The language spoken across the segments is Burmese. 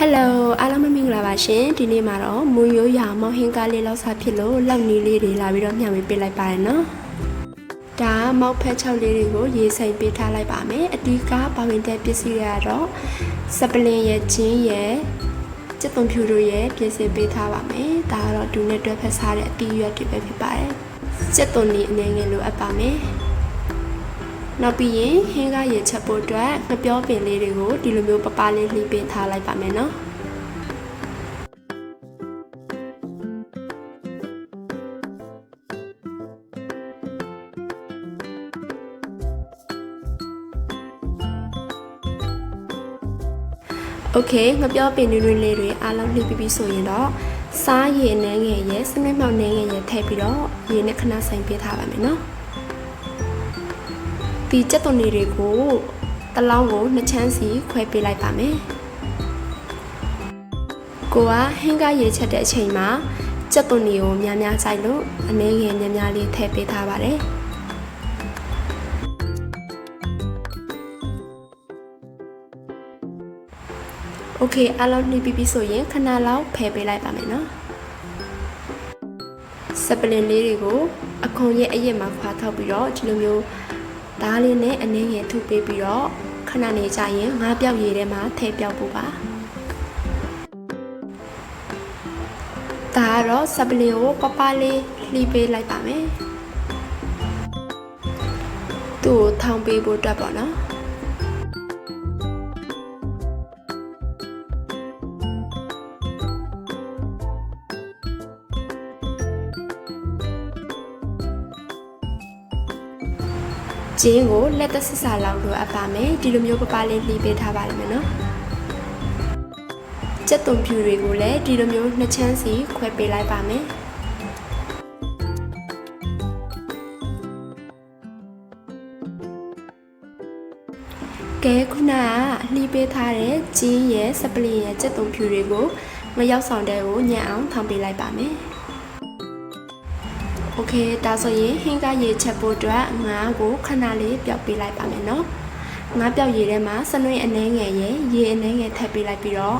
ဟယ်လိုအားလုံးမင်္ဂလာပါရှင်ဒီနေ့မှာတော့မွန်ရိုးရာမောင်ဟင်းကားလေးလောက်စားဖြစ်လို့လောက်နီးလေးတွေလာပြီးတော့မျှဝေပေးလိုက်ပါတယ်နော်ဒါကမောက်ဖက်6လေးတွေကိုရေဆိုင်ပေးထားလိုက်ပါမယ်အတီးကပါဝင်တဲ့ပစ္စည်းတွေကတော့စပလင်ရဲ့ချင်းရဲ့စက်သွန်ဖြူတို့ရဲ့ပြင်ဆင်ပေးထားပါမယ်ဒါကတော့ဒူနဲ့တွဲဖက်စားတဲ့အတီးရွက်တွေပဲဖြစ်ပါတယ်စက်သွန်နီအနေငယ်လိုအပ်ပါမယ် နောက်ပြီးရင်ဟင်းကားရေချက်ဖို့အတွက်ငပြောပင်လေးတွေကိုဒီလိုမျိုးပပလေးလှီးပေးထားလိုက်ပါမယ်နော် โอเคငပြောပင်နွေးနွေးလေးတွေအားလုံးလှည့်ပြီးပြီဆိုရင်တော့စားရည်နှန်းငယ်ရဲ့စနစ်မောက်နှန်းငယ်ရဲ့ထည့်ပြီးတော့ရေနဲ့ခဏဆိုင်ပေးထားပါမယ်နော် ဒီကြက်သွန်တွေကိုတစ်လောင်းကိုနှစ်ချမ်းစီခွဲပေးလိုက်ပါမယ်ကိုကဟင်းကရေချက်တဲ့အချိန်မှာကြက်သွန်တွေကိုများများစိုက်လို့အနည်းငယ်များများလေးထည့်ပေးထားပါတယ် โอเคအားလုံးနှိပ်ပြီးပြီဆိုရင်ခဏလောက်ဖယ်ပေးလိုက်ပါမယ်နော်စပလင်လေးတွေကိုအခွန်ရဲ့အရက်မှာခွာထောက်ပြီးတော့ဒီလိုမျိုး ဓားလေးနဲ့အနည်းငယ်ထုပေးပြီးတော့ခဏနေကြရင်ငါးပြောက်ရည်ထဲမှာထည့်ပြောက်ဖို့ပါဒါကတော့စပလင်ကိုပပလေးလှီးပေးလိုက်ပါမယ်သူ့ကိုထောင်ပေးဖို့အတွက်ပေါ့နော် ဂျင်းကိုလက်သက်ဆစ်စာလောက်လိုအပ်ပါမယ်ဒီလိုမျိုးပပလေးလှီးပေးထားပါလိမ့်မယ်နော်ကြက်သွန်ဖြူတွေကိုလည်းဒီလိုမျိုးနှစ်ချမ်းစီခွဲပေးလိုက်ပါမယ်ကဲခုနကလှီးပေးထားတဲ့ဂျင်းရဲ့စပလင်ရဲ့ကြက်သွန်ဖြူတွေကိုမရောက်ဆောင်တဲ့ကိုညံ့အောင်ထောင်ပေးလိုက်ပါမယ် โอเคဒါဆိုရင်ဟင်းကရေချက်ဖို့အတွက်ငါးကိုခဏလေးပျောက်ပေးလိုက်ပါမယ်နော်ငါးပျောက်ရေထဲမှာစနွေးအနှဲငယ်ရဲ့ရေအနှဲငယ်ထည့်ပေးလိုက်ပြီးတော့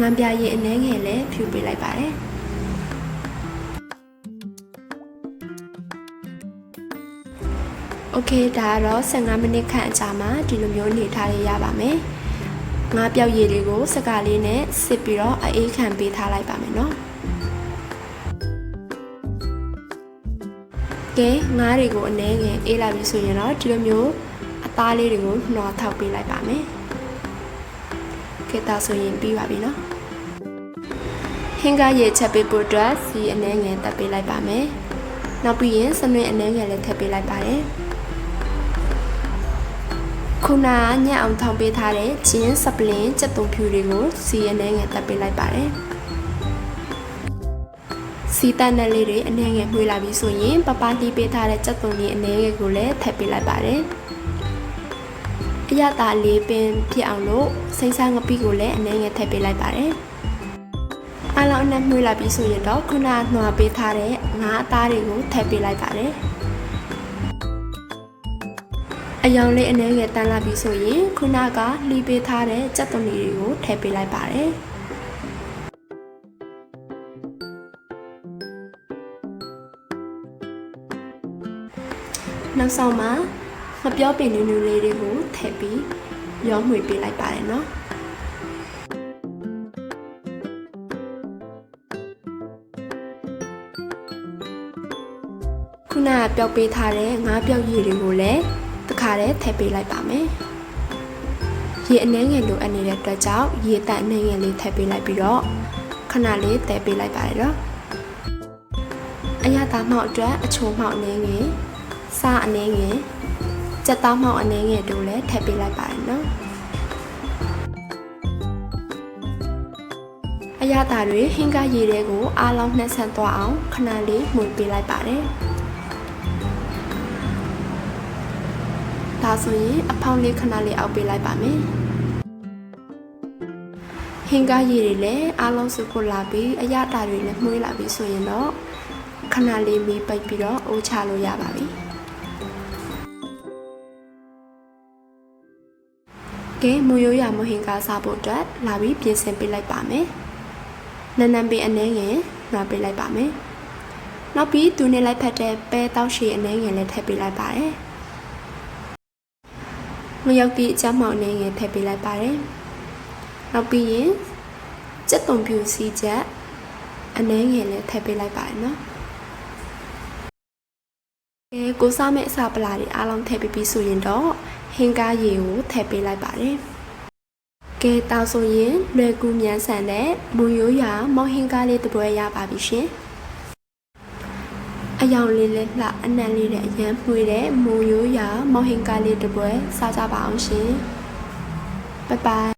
ငါးပြရေအနှဲငယ်လည်းဖြူပေးလိုက်ပါတယ်โอเคဒါကတော့15မိနစ်ခန့်အကြာမှာဒီလိုမျိုးနေထားရရပါမယ်ငါးပျောက်ရည်တွေကိုစကားလေးနဲ့စစ်ပြီးတော့အေးခံပေးထားလိုက်ပါမယ်နော် ကဲငါးတွေကိုအနှဲငယ်အေးလာပြီဆိုရင်တော့ဒီလိုမျိုးအသားလေးတွေကိုနှောထောက်ပေးလိုက်ပါမယ်။ကဲဒါဆိုရင်ပြီးပါပြီနော်။ဟင်းကရေချက်ပေးဖို့အတွက်စီအနှဲငယ်တက်ပေးလိုက်ပါမယ်။နောက်ပြီးရင်စနွေအနှဲငယ်လည်းထည့်ပေးလိုက်ပါတယ်။ခုနကညက်အောင်ထောင်ပေးထားတဲ့ဂျင်းစပလင်ကြက်သွန်ဖြူတွေကိုစီအနှဲငယ်တက်ပေးလိုက်ပါတယ်။ စီတန်နယ်လေးတွေအနှဲငယ်မှွေလာပြီဆိုရင်ပပတီးပေးထားတဲ့ကြက်သွန်လေးအနှဲငယ်ကိုလည်းထည့်ပေးလိုက်ပါတယ်။အရသာလေးပင်ဖြစ်အောင်လို့စိမ့်စားငပိကိုလည်းအနှဲငယ်ထည့်ပေးလိုက်ပါတယ်။အားလုံးအနှံ့မှွေလာပြီဆိုရင်တော့ခုနကနှွာပေးထားတဲ့ငါးအသားတွေကိုထည့်ပေးလိုက်ပါတယ်။အယောင်လေးအနှဲငယ်တန်းလာပြီဆိုရင်ခုနကလှီးပေးထားတဲ့ကြက်သွန်လေးတွေကိုထည့်ပေးလိုက်ပါတယ်။ နောက်ဆုံးမှာငပြောပင်နူးနူးလေးတွေကိုထည့်ပြီးရောမှွေပေးလိုက်ပါတယ်နော်ခုနကပျောက်ပေးထားတဲ့ငါးပျောက်ရည်တွေကိုလည်းတခါတည်းထည့်ပေးလိုက်ပါမယ်ရေအနှဲငယ်လိုအပ်နေတဲ့အတွက်ကြောင့်ရေတန့်အနှဲငယ်လေးထည့်ပေးလိုက်ပြီးတော့ခဏလေးတည်ပေးလိုက်ပါတယ်နော်အရသာမှောက်အတွက်အချိုမှောက်အနှဲငယ် စားအနှဲငယ်ကြက်သားမှောက်အနှဲငယ်တို့လည်းထည့်ပေးလိုက်ပါတယ်နော်အရသာတွေဟင်းကရေတွေကိုအားလုံးနှက်ဆက်သွားအောင်ခဏလေးမှုပေးလိုက်ပါတယ်ဒါဆိုရင်အဖောင်းလေးခဏလေးအောက်ပေးလိုက်ပါမယ်ဟင်းကားရည်တွေလည်းအားလုံးစုဖို့လာပြီးအရတာတွေလည်းမှုေးလာပြီးဆိုရင်တော့ခဏလေးမီးပိတ်ပြီးတော့အိုးချလို့ရပါပြီ ကကဲမွန်ရိုးရမဟင်ကားစားဖို့အတွက်လာပြီးပြင်ဆင်ပေးလိုက်ပါမယ်။နန်းနန်းပင်အနှဲငယ်နှွားပေးလိုက်ပါမယ်။နောက်ပြီးသူနဲ့လိုက်ဖက်တဲ့ပဲတောက်ရှည်အနှဲငယ်လည်းထည့်ပေးလိုက်ပါတယ်။မရောက်ပြီးအချမ်းမောင်အနှဲငယ်ထည့်ပေးလိုက်ပါတယ်။နောက်ပြီးရင်စက်တုံပြူစီချက်အနှဲငယ်လည်းထည့်ပေးလိုက်ပါတယ်နော်။ကဲကိုစားမဲ့အစာပလာတွေအားလုံးထည့်ပြီးပြီဆိုရင်တော့ ဟင်ကားရေကိုထည့်ပေးလိုက်ပါတယ်။ကဲတောက်ဆိုရင်လွယ်ကူမြန်ဆန်တဲ့မူရိုးရာမောင်ဟင်ကားလေးတစ်ပွဲရပါပြီရှင်။အယောင်လေးလေးလှအနံ့လေးနဲ့အရန်မှွေတဲ့မူရိုးရာမောင်ဟင်ကားလေးတစ်ပွဲစားကြပါအောင်ရှင်။ဘိုင်ဘိုင်